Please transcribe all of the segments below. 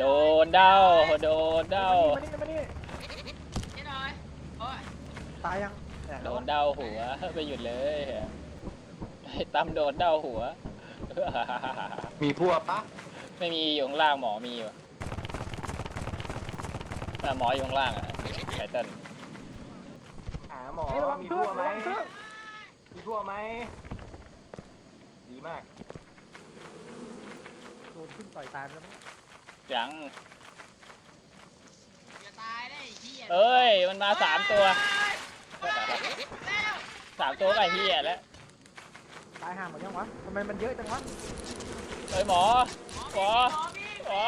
โดนเด้าโดนเด้ามานี่มานี่นี่หน่อยโอ้ยตายยังแหม่โดนเด้าหัวไปหยุดเลยไอ้ตั้มโดนเด้าหัว มีพวกปะไม่มีอยู่ข้างล่างหมอมีวะแต่หมออยู่ข้างล่างอะไททันหาหมอเฮ้ยระวังมีเคพรื่อวงกไหมระวังเครื่องมีพวกไหม ดีมากโดนขึ้นต่อยตายไปแล้วมั้ง ยังอย่าตายได้ไอ้เหี้ยเอ้ย มันมาสามตัวเร็วสามตัวก็ไอ้เหี้ยแล้ว ตายห่าหมดยังวะทำไมมันเยอะจังวะเฮ้ยหมอ หมอ หมอพี่หมอ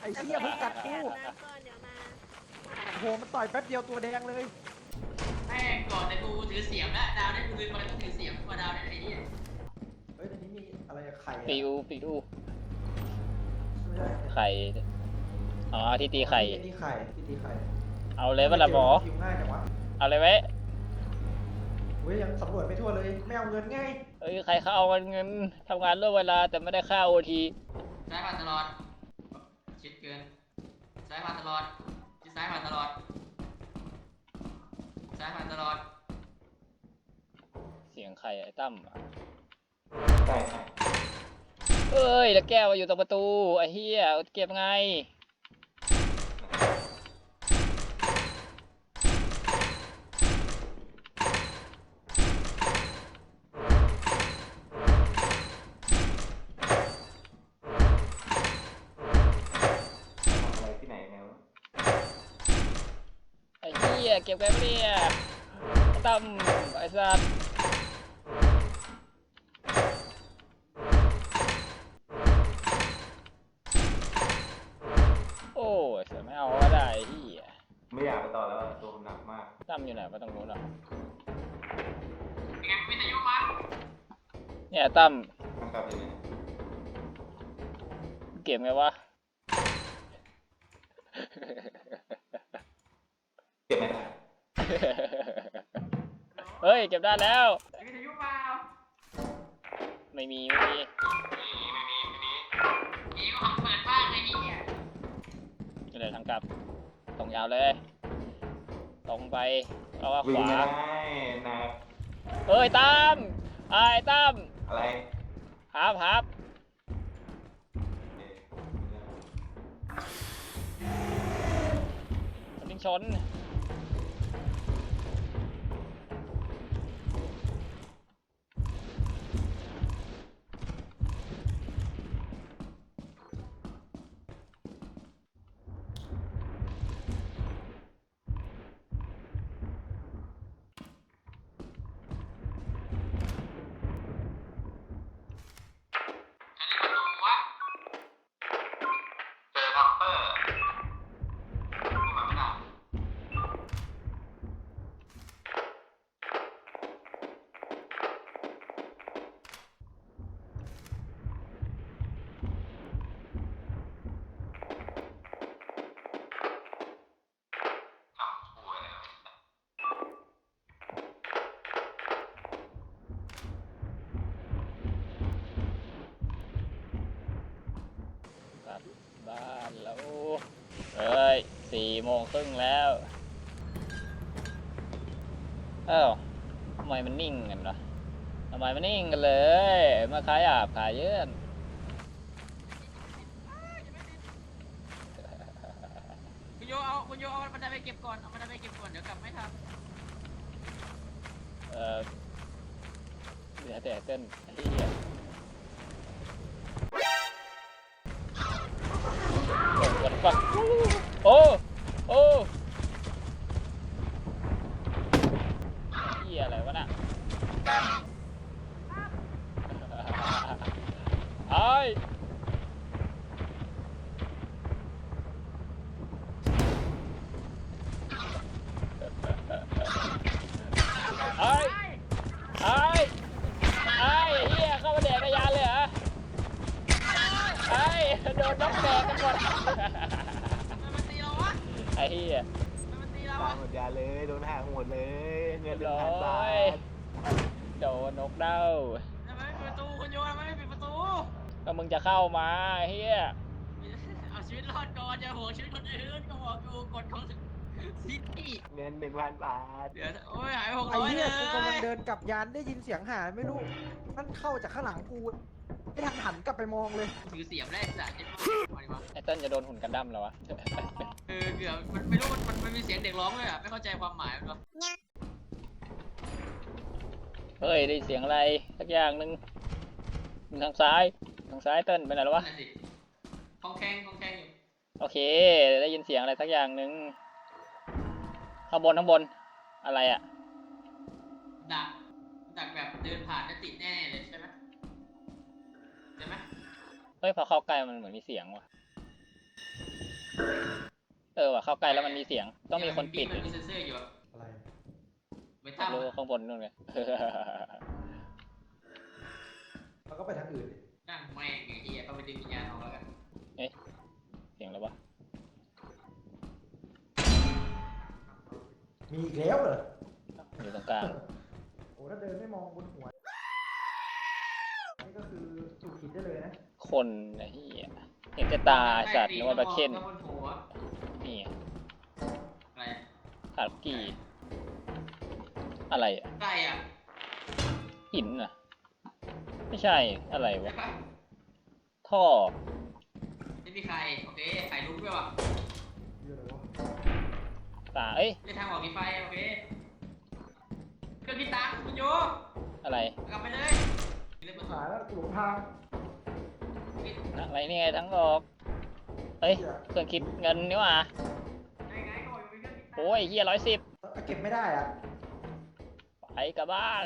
ไอ้เหี้ยเพิ่งกัดกูน้ำก่อนเดี๋ยวมาโอ้โหมันต่อยแป๊บเดียวตัวแดงเลย แม่งก่อนแต่กูถือเสียมแล้วดาวได้กูลืมไปแล้วกูถือเสียมมาดาวได้ไอ้เหี้ยเฮ้ยอันนี้มีอะไรกับไข่อะปิวปิว ไม่ใช่ไข่อ๋อที่ตีไข่ ที่ไข่ที่ตีไข่เอาเลยว่าละหมอคิวง่ายจังวะเอาเลยไว้เว้ยยังสำรวจไม่ทั่วเลยไม่เอาเงินไงเอ้ยใครเขาเอาเงินทำงานร่วมเวลาแต่ไม่ได้ค่าโอทีซ้ายผ่านตลอดชิดเกินซ้ายผ่านตลอดชิดซ้ายผ่านตลอดซ้ายผ่านตลอด เสียงใครไอ้ตั้มอะใช่ใช่ เอ้ย แล้วแก้วอยู่ตรงประตูไอ้เหี้ยเก็บไงทำอะไรที่ไหนแนวไอ้เหี้ยเก็บไงวะเนี่ยไอ้ตั้มไอ้สัตว์ เนี่ยตั้มมันกลับยังไงเก็บไงวะ เก็บไม่ได้เฮ้ย เก็บได้แล้ววิทยุเปล่าไม่มี ไม่มีอีก็หักเปิดบ้านไอ้เหี้ยอยู่ไหนทางกลับ ตรงยาวเลย ตรงไปแล้วก็ขวิ่งวา ไม่ได้หนักเฮ้ยตั้มไอ้ตั้ม อะไรฮับฮับมันวิ่งชนอัน บ้านแล้วเอ้ยสี่โมงครึ่งแล้วเอ้าทำไมมันนิ่งกันล่ะทำไมมันนิ่งกันเลยมาขายอาบขายเยื่อนคุณโยเอาคุณโยเอามันไปเก็บก่อนเอามันไปเก็บก่อนเดี๋ยวกลับไม่ทันเออเหลือแต่เต้นไอ้เหี้ย โอ้วันฟักโอ้โอ้เหี้ยอะไรวะน่ะไอ้ไอ้ไอ้ไอ้เหี้ยเข้ามาแดกในยานเลยเหรอไอ้โดนนกแดกกันหมด มันมันตีเราวะ ไอ้เหี้ย มันมันตีเรา ตา อะ ยหมดยาเลย โดนหักหมดเลย เงินเรีเป็ยนบร้พันบาอยทโดนนกเด้าทำไมไม่ปิดประตูคุณโยทำไมไม่ปิดประตู ก็มึงจะเข้ามาไอ้เฮียเอาชีวิตวิตรอดก่อนอย่าห่วงชีวิตคนอื่นก็บอกอยู่กฎของซิตี้เงินหนึ่งพันบาทเดี๋ยวโอ้ยหายไปหกไอ้ร้อยเลเหี้ยยกูกำลังเดินกลับยานได้ยินเสียงหาไม่รู้มันเข้าจากข้างหลังกูไม่ทันหันกลับไปมองเลยถือเสียมแรกสัตว์จะมาดีวะไอ้เต้นจะโดนหุ่นกันดั้มแล้ววะ เออเกือบมันไม่รู้มันมันมันมีเสียงเด็กร้องด้วยอะไม่เข้าใจความหมายมันหรอก เฮ้ยได้เสียงอะไรสักอย่างหนึ่งทางซ้ายทางซ้ายเต้นไปไหนแล้ววะนั่นสิคองแข้งคองแข้งอยู่โอเค ได้ยินเสียงอะไรสักอย่างหนึ่งข้างบนข้างบนอะไรอะดักดักแบบเดินผ่านแล้วติดแน่เลยใช่ไหมใช่ไหมเฮ้ยพอเข้าใกล้มันเหมือนมีเสียงว่ะเออว่ะเข้าใกล้แล้วมันมีเสียง ต้องมีคนปิดมันมีเซนเซอร์อยู่ อะอะไรไว้ตั้มรู้ข้างบนนู่นเลยแล้วก็ไปทางอื่นดิตั้งแม่งไอ้เหี้ยเข้าไปดึงวิญญาณออกแล้วกันเสียงแล้ววะมีอีกแล้วเหรอ อยู่ตรงกลางโอ้ถ้าเดินไม่มองบนหัว นี่ก็คือถูกคิดได้เลยนะ คนไอ้เหี้ยเห็นแต่ตาไอ้สัตว์นึกว่าบาเคนแล้วบนหัวนี่อะไรขาดกี่ อะไรอะไก่อะหินอะไม่ใช่อะไรใช่วะปะท่อ ไม่มีใคร โอเคไข่ลุกด้วยว่ะเยอะเลยวะตา เอ้ย ในทางออกมีไฟ โอเคเครื่องพี่ตังคุณโยอะไรกลับไปเลยเรื่องประตูหายแล้วหลงทางอะไรนี่ไงทั้งออก เอ้ยเครื่องคิดเงินนี่หว่าไงไงก็บอกอยู่เป็นเครื่องพี่ตังโอ้ยเฮียร้อยสิบเก็บไม่ได้อะไป กลับบ้าน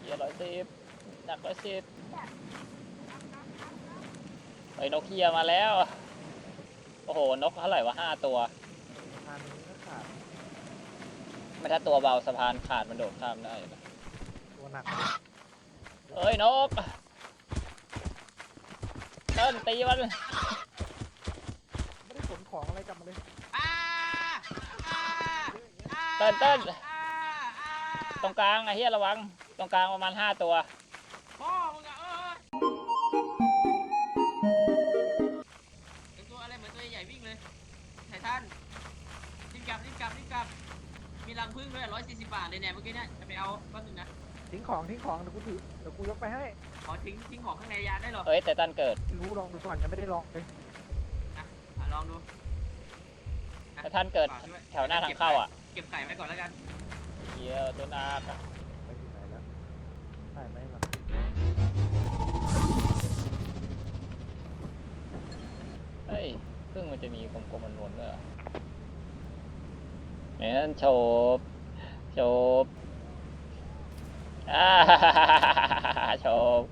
เฮียร้อยสิบหนักร้อยสิบเฮ้ยนกเฮียมาแล้ว โอ้โห นกเท่าไหร่วะห้าตัวทางนี้ก็ขาดไม่ถ้าตัวเบาสะพานขาดมันโดดข้ามได้นะตัวหนักเอ้ยนกเต้นตีมันไม่ได้ขนของอะไรกลับมาเลยอ่าอ่าอ่าเต้นเต้นอ่าอ่า ตรงกลางไอ้เฮียระวัง ตรงกลางประมาณห้าตัวพ่อมึงอะเออเป็นตัวอะไรเหมือนตัวใหญ่วิ่งเลยไททันรีบกลับรีบกลับรีบกลับ มีรังพึ่งด้วยร้อยสี่สิบบาทเลยเนี่ยเมื่อกี้เนี่ยจะไปเอาแป๊บนึงนะทิ้งของทิ้งของเดี๋ยวกูถือเดี๋ยวกูยกไปให้ขอทิ้งทิ้งของข้างในยานได้เหรอเอ้ยแต่ตันเกิดรู้ลองดูก่อนยังไม่ได้ลองเลยอะอะลองดูอะแต่ท่านเกิดฝด้วยแถวหน้าทางเข้าอะ เก็บไข่ไว้ก่อนแล้วกัน เฮียตัวนาคอะไปอยู่ไหนแล้วได้ไหมล่ะเฮ้ยซึ่งมันจะมีกลมๆมันวนๆด้วยเหรอไหนนั่นโฉบโฉบอ่าโฉบ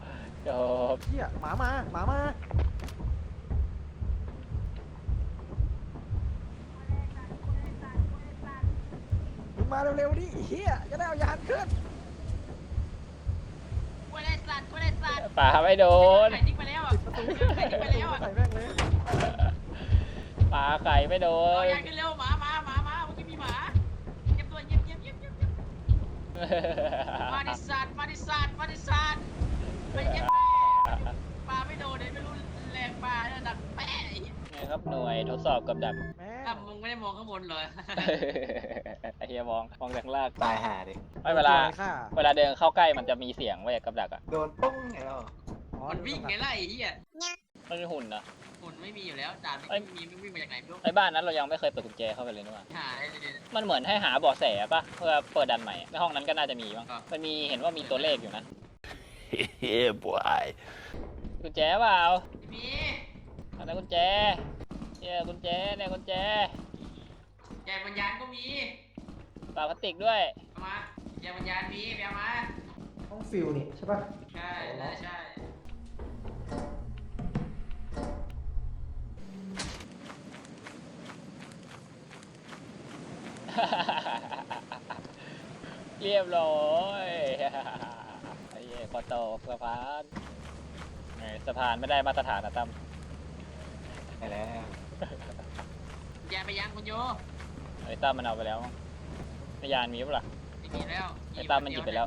โฉบเฮียหมามาหมามา มึงมาเร็วๆดิไอ้เฮียจะได้เอายานขึ้นกูได้สัตว์กูได้สัตว์ป่าไม่โดน ไข่ทิ้งไปแล้วอะประตูไข่ทิ้งไปแล้วอะใส่แม่งเลยป่าไก่ไม่โดเอานยางขึ้นเร็วหมาหมาหมาหมาเมื่อกี้มีหมาเก็บตัวเย็บเย็บเย็บเย็บเย็บมาดิสัตว์มาดิสัตว์มาดิสัตว์ไปเย็บแม่ปลาไม่โดนเลยไม่รู้แรงปลาเนี่ยดักแปะไอ้เหี้ยนี่ครับหน่วยทดสอบกับดักแม่อะมึง ไม่ได้มองข้างบนเลยไอเฮียมองมองจากล่างตายห่าดิ ไม่เวลา ค่ะเวลาเดินเข้าใกล้มันจะมีเสียงไว้ยกับดักอะ โดนปุ้งไงแล้วอ๋อมันวิ่งไงล่ะไอ้เหี้ยมันเป็นหุ่นนะ หุ่นไม่มีอยู่แล้วด่านไม่เอ้ยมีมันวิ่งมาจากไหนไม่รู้ไอ้บ้านนั้นเรายังไม่เคยเปิดกุญแจเข้าไปเลยนี่หว่าหาได้เลยมันเหมือนให้หาเบาะแสป่ะเพื่อเปิดดันใหม่อะในห้องนั้นก็น่าจะมีบ้างครับ มันมีเห็นว่ามีตัวเลขอยู่นะ yeah boy กุญแจเปล่ามีอะไรกุญแจเนี่ยกุญแจเนี่ยกุญแจ แจวิญญาณก็มีเปล่าพลาสติกด้วยเอามาแจวิญญาณมีไปเอามาห้องฟิลนี่ใช่ป่ะใช่ใช่ใช่เรียบร้อยไอ้เหี้ยพอตกสะพานไงสะพานไม่ได้มาตรฐานนะตั้มไปแล้วแจไปยังคุณโย ไอต้ามันเอาไปแล้วมั้งพยานมีปะล่ะไมีแล้วไอต้ามันหยิบไปแล้ว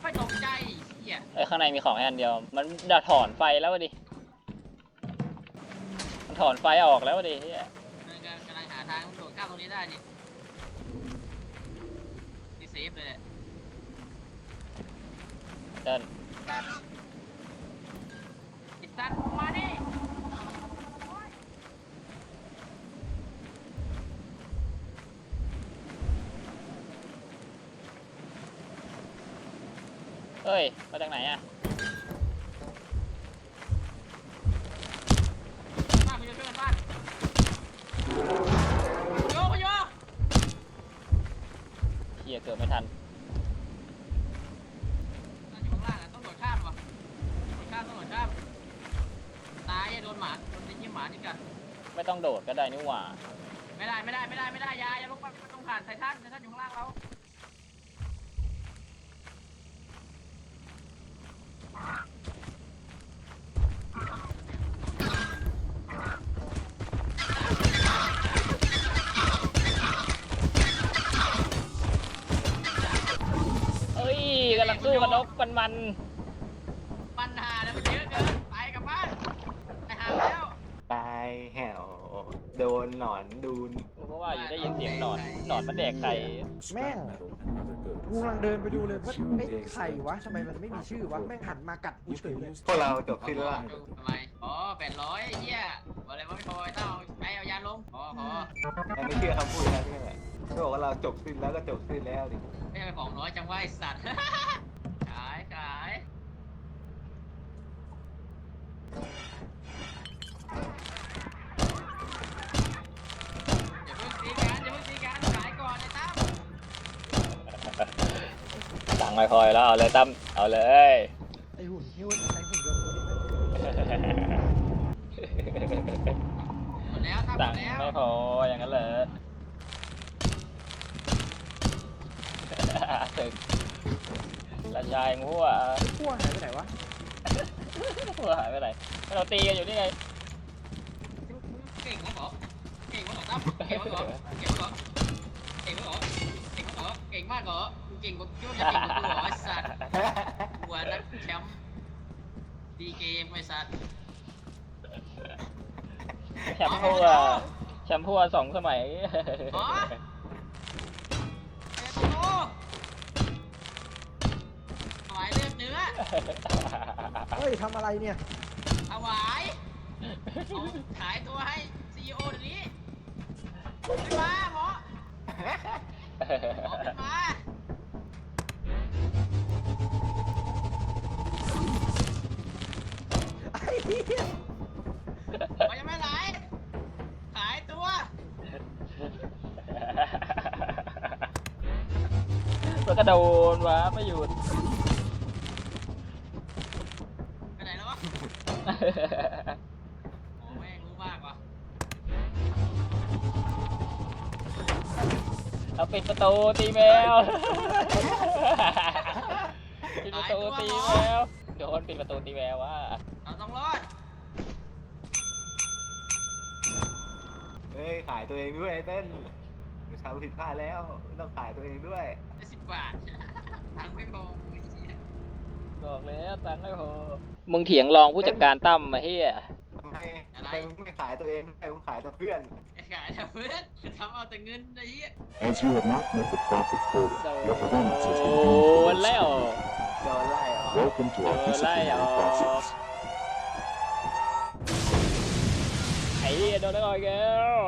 ไฟตกใจเหี้ยไอข้างในมีของแค่อันเดียว มันด่าถอนไฟแล้ววะดิ มันถอนไฟออกแล้ววะดิเหี้ยมักำลังหาทางมันโดดข้ามตรงนี้ได้สิดีเซฟเลยแหละ เดินติดตันมาดิเฮ้ย มาจากไหนอะบ้านไปโยนเพื่อนบ้านโยกโยกเฮียเกิดไม่ทัน นเป็นยี่หมานี่กันไม่ต้องโดดก็ได้นี่หว่า ไม่ได้ไม่ได้ไม่ได้ไม่ได้อยาอย่าลงไปมันต้องผ่านไททันไททันอยู่ข้างล่างเราเอ้ยกำลังสู้กับนกมันมันปัญหาแล้วมันเยอะเกินไปกลับบ้านไปหาแล้ว ตายแหวโด นหนอนดูนเพราะว่าอยู่ได้ยินเสียงหนอนหนอนมันแดกไข่แม่งกูกำลังเดินไปดูเลยว่าไอ้ไข่วะทำไมมันไม่มีชื่อวะแม่งหันมากัดกูเฉยเลยพวกเราจบสิ้นแล้วทำไมอ๋อแปดร้อยเหี้ยอะไรวะไม่พอต้องเอาใช้เอายาลงพอพออันนี้เชื่อคำพูดนะใช่ไหมเขาบอกว่าเราจบสิ้นแล้วก็จบสิ้นแล้วดิไม่ใช่ของน้อยจังว่าไอสัตว์ขายขายอย่าเพิ่งตีกันอย่าเพิ่งตีกันขายก่อนไอ้ตั้ม สั่ง ไม่คอยแล้วเอาเลยตั้มเอาเลย ไอหุ่นหิ้วไอ้หุ่นยนต์ตัวนี้แม่งหมดแล้วตัตังงดแล้วไม่พออย่างนั้นเลยถึงละชายงัวพวหายไปไหนวะงัวหายไปไหนเราตีกันอยู่นี่ไงเก่งวะเหรอเก่งวะเหรอตั้มเก่งวะเหรอเก่งวะเหรอเก่งวะเหรอ งวะเหรอเก่งมากเหรอมึงเก่งกว่าคิดว่าจะเก่งกว่ากูเหรอไอ้สัตว์หัวนักแชมป์ดีเกมไอ้สัตว์แชมพูอะแชมพูอะสองสมัย อ๋อเอ็ดโตถวายเลือดเนื้อเฮ้ยทำอะไรเนี่ยถวายเอาขายตัวให้ซีอีโอเดี๋ยวนี้ขึ้นมาหมอหมอขึ้นมา ไอ้เหี้ยหมอยังไม่ไหลขายตัว แล้วก็โดนวะไม่อยู่ด ไปไหนแล้ววะโอ้แม่งรู้มากว่ะ เอา ปิดประตูตีแมวปิดประตูตีแมวโดนปิดประตูตีแมวว่าเราต้องรอดเฮ้ยขายตัวเองด้วยไอ้เต้นทำผิดพลาดแล้วต้องขายตัวเองด้วยได้สิบบาทตังค์ไม่พอไอ้เหี้ยบอกแล้วตังค์ไม่พอมึงเถียงรองผู้จัดการตั้มมาเฮียทำไมทำไมมึงไม่ขายตัวเองทำไมมึงขายแต่เพื่อนไอ้ ขายแต่เพื่อนทำเอาแต่เงินไอ้เหี้ย As you have not met the profit quota, โด your performance has น been แล้วโดนไล่เหรอ Welcome to our Ờ, lại disciplinary rồi. process. ไอ้เหี้ยโดนแล้วก่อนแกว